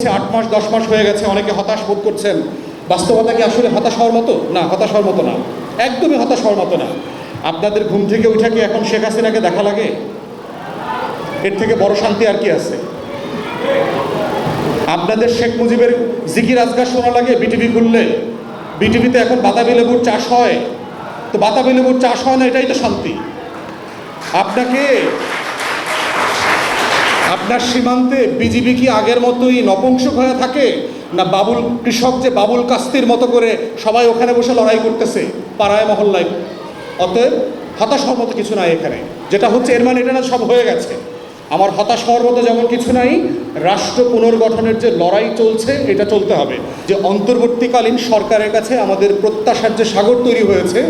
আট মাস, দশ মাস হয়ে গেছে, অনেকে হতাশ বোধ করছেন। বাস্তবতা কি আসলে হতাশ হওয়ার মতো? না, হতাশ হওয়ার মতো না। একদমই হতাশ হওয়ার মতো না। আপনাদের ঘুম থেকে উঠে কি এখন শেখ হাসিনাকে দেখা লাগে? এর থেকে বড় শান্তি আর কি আছে? আপনাদের শেখ মুজিবের জিকির আজগার শোনা লাগে, বিটিভি খুললে। বিটিভিতে এখন বাতাবি লেবুর চাষ হয়। তো বাতাবি লেবুর চাষ হয় না, এটাই তো শান্তি। আপনাকে আপনার সীমান্তে বিজিবি কি আগের মতোই নপুংসক হয়ে থাকে? না বাবুল কৃষক যে বাবুল কাস্তির মতো করে সবাই ওখানে বসে লড়াই করতেছে, পাড়ায়, মহল্লায়? অতএব হতাশ হওয়ার মতো কিছু নাই এখানে। যেটা হচ্ছে এর মানে এটা না সব হয়ে গেছে। আমার হতাশ হওয়ার মতো যেমন কিছু নাই, রাষ্ট্র পুনর্গঠনের যে লড়াই চলছে, এটা চলতে হবে। যে অন্তর্বর্তীকালীন সরকারের কাছে আমাদের প্রত্যাশার যে সাগর তৈরি হয়েছে,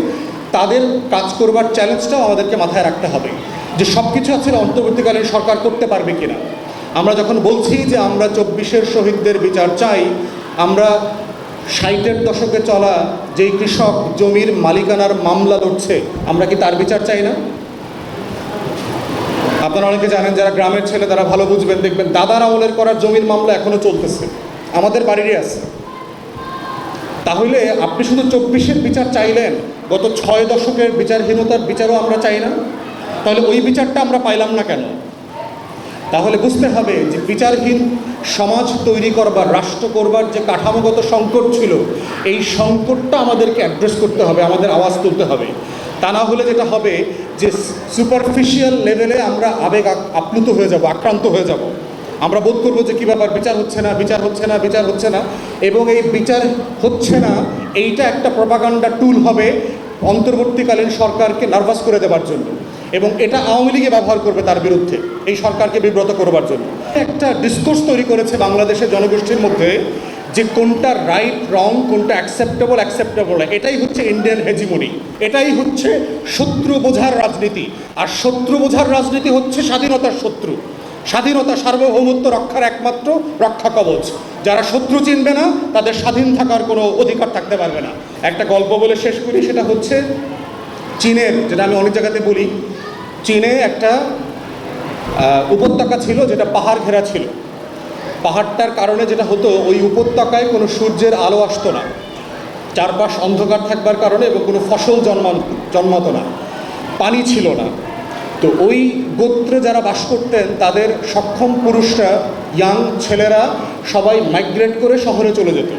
তাদের কাজ করবার চ্যালেঞ্জটাও আমাদেরকে মাথায় রাখতে হবে। যে সব কিছু আসলে অন্তর্বর্তীকালীন সরকার করতে পারবে কিনা। আমরা যখন বলছি যে আমরা চব্বিশের শহীদদের বিচার চাই, আমরা ষাটের দশকে চলা যেই কৃষক জমির মালিকানার মামলা লড়ছে, আমরা কি তার বিচার চাই না? আপনারা অনেকে জানেন, যারা গ্রামের ছেলে, তারা ভালো বুঝবেন, দেখবেন দাদার আমলের করার জমির মামলা এখনও চলতেছে। আমাদের বাড়িরই আছে। তাহলে আপনি শুধু চব্বিশের বিচার চাইলেন, গত ছয় দশকের বিচারহীনতার বিচারও আমরা চাই না? তাহলে ওই বিচারটা আমরা পাইলাম না কেন? তাহলে বুঝতে হবে যে বিচারহীন সমাজ তৈরি করবার, রাষ্ট্র করবার যে কাঠামোগত সংকট ছিল, এই সংকটটা আমাদেরকে অ্যাড্রেস করতে হবে, আমাদের আওয়াজ তুলতে হবে। তা না হলে যেটা হবে যে সুপারফিশিয়াল লেভেলে আমরা আবেগ আপ্লুত হয়ে যাব, আক্রান্ত হয়ে যাব। আমরা বোধ করব যে কী ব্যাপার, বিচার হচ্ছে না, বিচার হচ্ছে না, বিচার হচ্ছে না। এবং এই বিচার হচ্ছে না, এইটা একটা প্রপাগান্ডা টুল হবে অন্তর্বর্তীকালীন সরকারকে নার্ভাস করে দেওয়ার জন্য। এবং এটা আওয়ামী লীগে ব্যবহার করবে তার বিরুদ্ধে এই সরকারকে বিব্রত করবার জন্য। একটা ডিসকোর্স তৈরি করেছে বাংলাদেশের জনগোষ্ঠীর মধ্যে যে কোনটা রাইট রং কোনটা অ্যাকসেপ্টেবল অ্যাকসেপ্টেবল এটাই হচ্ছে ইন্ডিয়ান হেজিমনি এটাই হচ্ছে শত্রু বোঝার রাজনীতি। আর শত্রু বোঝার রাজনীতি হচ্ছে স্বাধীনতার শত্রু। স্বাধীনতা সার্বভৌমত্ব রক্ষার একমাত্র রক্ষা কবচ। যারা শত্রু চিনবে না, তাদের স্বাধীন থাকার কোনো অধিকার থাকতে পারবে না। একটা গল্প বলে শেষ করি, সেটা হচ্ছে চীনের, যেটা আমি অনেক জায়গাতে বলি চীনে একটা উপত্যকা ছিল যেটা পাহাড় ঘেরা ছিল। পাহাড়টার কারণে যেটা হতো, ওই উপত্যকায় কোনো সূর্যের আলো আসতো না। চারপাশ অন্ধকার থাকবার কারণে এবং কোনো ফসল জন্মান, জন্মাতো না। পানি ছিল না। তো ওই গোত্রে যারা বাস করতেন, তাদের সক্ষম পুরুষরা, ইয়াং ছেলেরা সবাই মাইগ্রেট করে শহরে চলে যেত।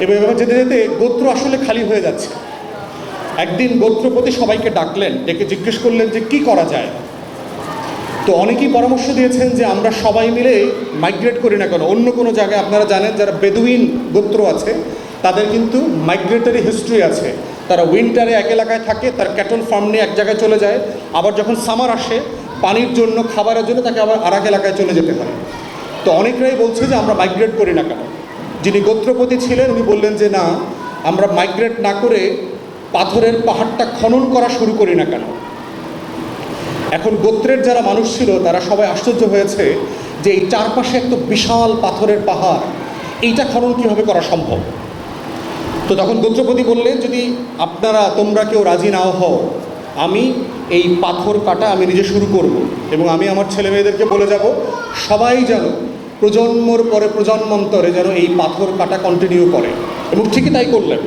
এবং যেতে যেতে গোত্র আসলে খালি হয়ে যাচ্ছে। একদিন গোত্রপতি সবাইকে ডাকলেন, ডেকে জিজ্ঞেস করলেন যে কি করা যায়। তো অনেকেই পরামর্শ দিয়েছেন যে আমরা সবাই মিলে মাইগ্রেট করি না কেন, অন্য কোনো জায়গায় আপনারা জানেন যারা বেদুইন গোত্র আছে, তাদের কিন্তু মাইগ্রেটারি হিস্ট্রি আছে। তারা উইন্টারে এক এলাকায় থাকে, তার ক্যাটল ফার্ম নিয়ে এক জায়গায় চলে যায়, আবার যখন সামার আসে, পানির জন্য, খাবারের জন্য তাকে আবার আর এলাকায় চলে যেতে হয়। তো অনেকরাই বলছে যে আমরা মাইগ্রেট করি না কেন। যিনি গোত্রপতি ছিলেন, উনি বললেন যে না, আমরা মাইগ্রেট না করে পাথরের পাহাড়টা খনন করা শুরু করি না কেন? এখন গোত্রের যারা মানুষ ছিল, তারা সবাই আশ্চর্য হয়েছে যে এই চারপাশে একটা বিশাল পাথরের পাহাড়, এইটা খনন কীভাবে করা সম্ভব? তো তখন গোত্রপতি বললেন, যদি আপনারা, তোমরা কেউ রাজি নাও হও, আমি এই পাথর কাটা আমি নিজে শুরু করব এবং আমি আমার ছেলে মেয়েদেরকে বলে যাব, সবাই যেন প্রজন্মর পরে প্রজন্মান্তরে যেন এই পাথর কাটা কন্টিনিউ করে। এবং ঠিকই তাই করলেন।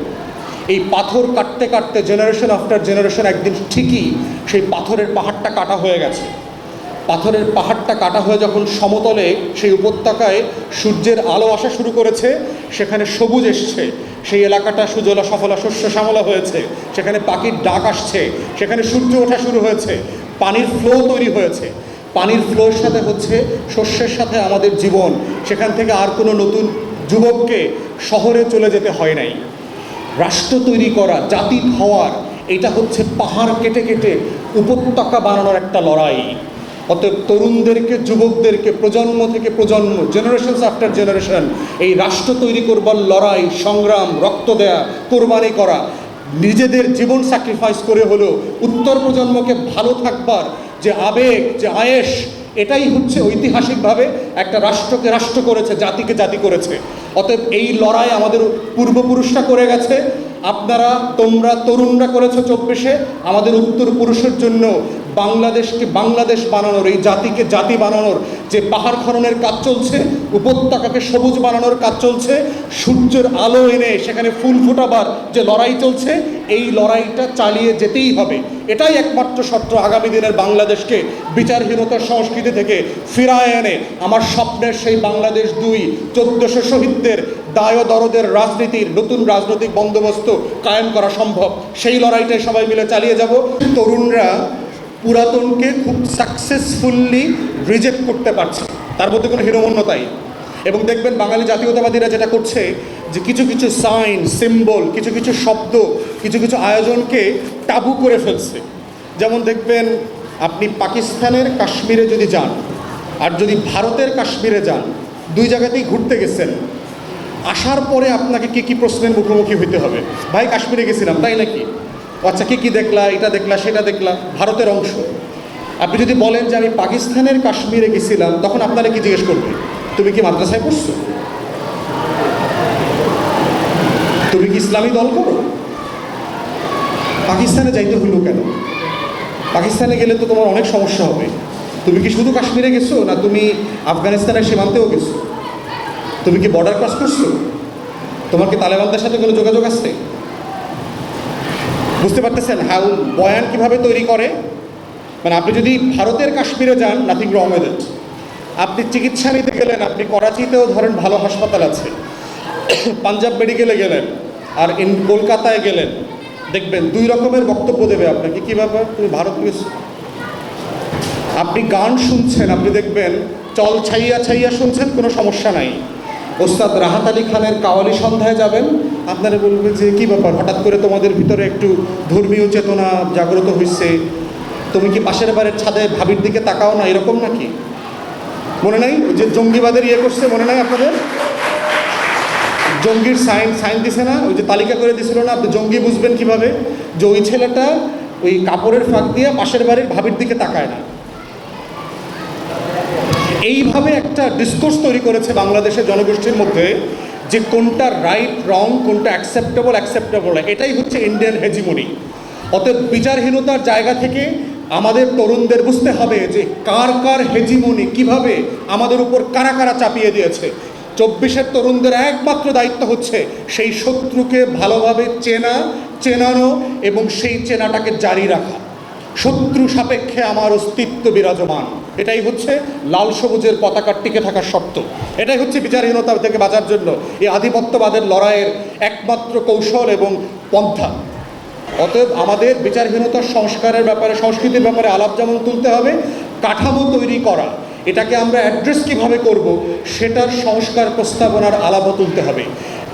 এই পাথর কাটতে কাটতে জেনারেশন আফটার জেনারেশন একদিন ঠিকই সেই পাথরের পাহাড়টা কাটা হয়ে গেছে। পাথরের পাহাড়টা কাটা হয়ে যখন সমতলে সেই উপত্যকায় সূর্যের আলো আসা শুরু করেছে, সেখানে সবুজ এসছে, সেই এলাকাটা সুজলা, সফলা, শস্য, শ্যামলা হয়েছে, সেখানে পাখির ডাক আসছে, সেখানে সূর্য ওঠা শুরু হয়েছে, পানির ফ্লো তৈরি হয়েছে। পানির ফ্লোর সাথে হচ্ছে শস্যের সাথে আমাদের জীবন, সেখান থেকে আর কোনো নতুন যুবককে শহরে চলে যেতে হয় নাই। রাষ্ট্র তৈরি করা, জাতি হওয়ার এটা হচ্ছে পাহাড় কেটে কেটে উপত্যকা বানানোর একটা লড়াই। অতএব তরুণদেরকে, যুবকদেরকে, প্রজন্ম থেকে প্রজন্ম জেনারেশনস আফটার জেনারেশন এই রাষ্ট্র তৈরি করবার লড়াই, সংগ্রাম, রক্ত দেয়া, কোরবানি করা, নিজেদের জীবন স্যাক্রিফাইস করে হলেও উত্তর প্রজন্মকে ভালো থাকবার যে আবেগ, যে আয়েস এটাই হচ্ছে ঐতিহাসিকভাবে একটা রাষ্ট্রকে রাষ্ট্র করেছে, জাতিকে জাতি করেছে। অতএব এই লড়াই আমাদের পূর্বপুরুষরা করে গেছে। আপনারা, তোমরা, তরুণরা করেছ চব্বিশে। আমাদের উত্তর পুরুষের জন্য বাংলাদেশকে বাংলাদেশ বানানোর, এই জাতিকে জাতি বানানোর যে পাহাড় খননের কাজ চলছে, উপত্যকাকে সবুজ বানানোর কাজ চলছে, সূর্যের আলো এনে সেখানে ফুল ফোটাবার যে লড়াই চলছে, এই লড়াইটা চালিয়ে যেতেই হবে। এটাই একমাত্র শর্ত আগামী দিনের বাংলাদেশকে বিচারহীনতার সংস্কৃতি থেকে ফিরায় এনে। আমার স্বপ্নের সেই বাংলাদেশ দুই, চোদ্দশো শহীদদের দায় দরদের রাজনীতির নতুন রাজনৈতিক বন্দোবস্ত কায়েম করা সম্ভব। সেই লড়াইটাই সবাই মিলে চালিয়ে যাব। তরুণরা পুরাতনকে খুব সাকসেসফুল্লি রিজেক্ট করতে পারছে। তার মধ্যে কোনো হিরোমন্যতাই এবং দেখবেন বাঙালি জাতীয়তাবাদীরা যেটা করছে, যে কিছু কিছু সাইন সিম্বল কিছু কিছু শব্দ, কিছু কিছু আয়োজনকে টাবু করে ফেলছে। যেমন দেখবেন আপনি পাকিস্তানের কাশ্মীরে যদি যান, আর যদি ভারতের কাশ্মীরে যান, দুই জায়গাতেই ঘুরতে গেছেন, আসার পরে আপনাকে কি কি প্রশ্নের মুখোমুখি হইতে হবে? ভাই, কাশ্মীরে গেছিলাম, তাই নাকি? আচ্ছা কি কী দেখলা, এটা দেখলা, সেটা দেখলা, ভারতের অংশ। আপনি যদি বলেন যে আমি পাকিস্তানের কাশ্মীরে গেছিলাম, তখন আপনারা কি জিজ্ঞেস করবে তুমি কি মাদ্রাসায় পড়ছো? তুমি কি ইসলামী দল করো? পাকিস্তানে যাইতে হলো কেন? পাকিস্তানে গেলে তো তোমার অনেক সমস্যা হবে। তুমি কি শুধু কাশ্মীরে গেছো, না তুমি আফগানিস্তানের সীমান্তেও গেছো? তুমি কি বর্ডার ক্রস করছ? তোমার কি তালেবানদের সাথে কোনো যোগাযোগ আছে? বুঝতে পারতেছেন হাউ বয়ান কীভাবে তৈরি করে? মানে আপনি যদি ভারতের কাশ্মীরে যান নাথিং রং উইথ আপনি চিকিৎসা নিতে গেলেন, আপনি করাচিতেও ধরেন ভালো হাসপাতাল আছে। পাঞ্জাব মেডিকেলে গেলেন আর ইন কলকাতায় গেলেন, দেখবেন দুই রকমের বক্তব্য দেবে আপনাকে। কী ব্যাপার? তুমি ভারত আপনি গান শুনছেন, আপনি দেখবেন চল ছাইয়া ছাইয়া শুনছেন, কোনো সমস্যা নাই। ওস্তাদ রাহাত আলী খানের কাওয়ালি সন্ধ্যায় যাবেন। আপনারা বলবেন যে, কী ব্যাপার? হঠাৎ করে তোমাদের ভিতরে একটু ধর্মীয় চেতনা জাগ্রত হয়েছে তুমি কি পাশের বাড়ির ছাদে ভাবির দিকে তাকাও না? এরকম নাকি? মনে নাই? যে জঙ্গিবাদের ইয়ে করছে, মনে নাই আপনাদের? জঙ্গির সাইন সাইন দিছে না? ওই যে তালিকা করে দিছিল না? আপনি জঙ্গি বুঝবেন কীভাবে? যে ওই ছেলেটা ওই কাপড়ের ফাঁক দিয়ে পাশের বাড়ির ভাবির দিকে তাকায় না। এইভাবে একটা ডিসকোর্স তৈরি করেছে বাংলাদেশের জনগোষ্ঠীর মধ্যে যে কোনটা রাইট রং কোনটা অ্যাকসেপ্টেবল অ্যাকসেপ্টেবল এটাই হচ্ছে ইন্ডিয়ান হেজিমনি অতএব বিচারহীনতার জায়গা থেকে আমাদের তরুণদের বুঝতে হবে যে কার কার হেজিমনি কীভাবে আমাদের উপর কারা কারা চাপিয়ে দিয়েছে। চব্বিশের তরুণদের একমাত্র দায়িত্ব হচ্ছে সেই শত্রুকে ভালোভাবে চেনা, চেনানো এবং সেই চেনাটাকে জারি রাখা। শত্রু সাপেক্ষে আমার অস্তিত্ব বিরাজমান। এটাই হচ্ছে লাল সবুজের পতাকার টিকে থাকার শর্ত। এটাই হচ্ছে বিচারহীনতা থেকে বাঁচার জন্য এই আধিপত্যবাদের লড়াইয়ের একমাত্র কৌশল এবং পন্থা। অতএব আমাদের বিচারহীনতার সংস্কারের ব্যাপারে, সংস্কৃতির ব্যাপারে আলাপ যেমন তুলতে হবে, কাঠামো তৈরি করা এটাকে আমরা অ্যাড্রেস কীভাবে করব, সেটার সংস্কার প্রস্তাবনার আলাপও তুলতে হবে।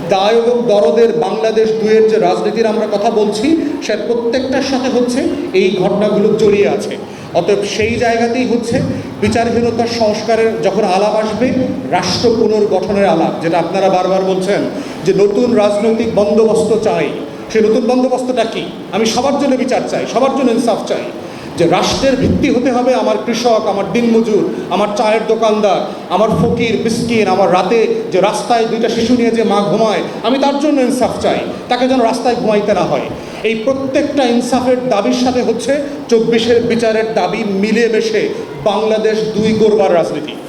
দায় এবং দরদের বাংলাদেশ দুয়ের যে রাজনীতির আমরা কথা বলছি সে প্রত্যেকটার সাথে হচ্ছে, এই ঘটনাগুলো জড়িয়ে আছে। অতএব সেই জায়গাতেই হচ্ছে বিচারহীনতার সংস্কারের যখন আলাপ আসবে, রাষ্ট্র পুনর্গঠনের আলাপ, যেটা আপনারা বারবার বলছেন, যে নতুন রাজনৈতিক বন্দোবস্ত চাই। সেই নতুন বন্দোবস্তটা কি? আমি সবার জন্য বিচার চাই, সবার জন্য ইনসাফ চাই। যে রাষ্ট্রের ভিত্তি হতে হবে আমার কৃষক, আমার দিনমজুর, আমার চায়ের দোকানদার, আমার ফকির বিস্কিন আমার রাতে যে রাস্তায় দুইটা শিশু নিয়ে যে মা ঘুমায়, আমি তার জন্য ইনসাফ চাই। তাকে যেন রাস্তায় ঘুমাইতে না হয়। এই প্রত্যেকটা ইনসাফের দাবির সাথে হচ্ছে চব্বিশের বিচারের দাবি মিলে মিলেমেশে বাংলাদেশ দুই গোরবার রাজনীতি।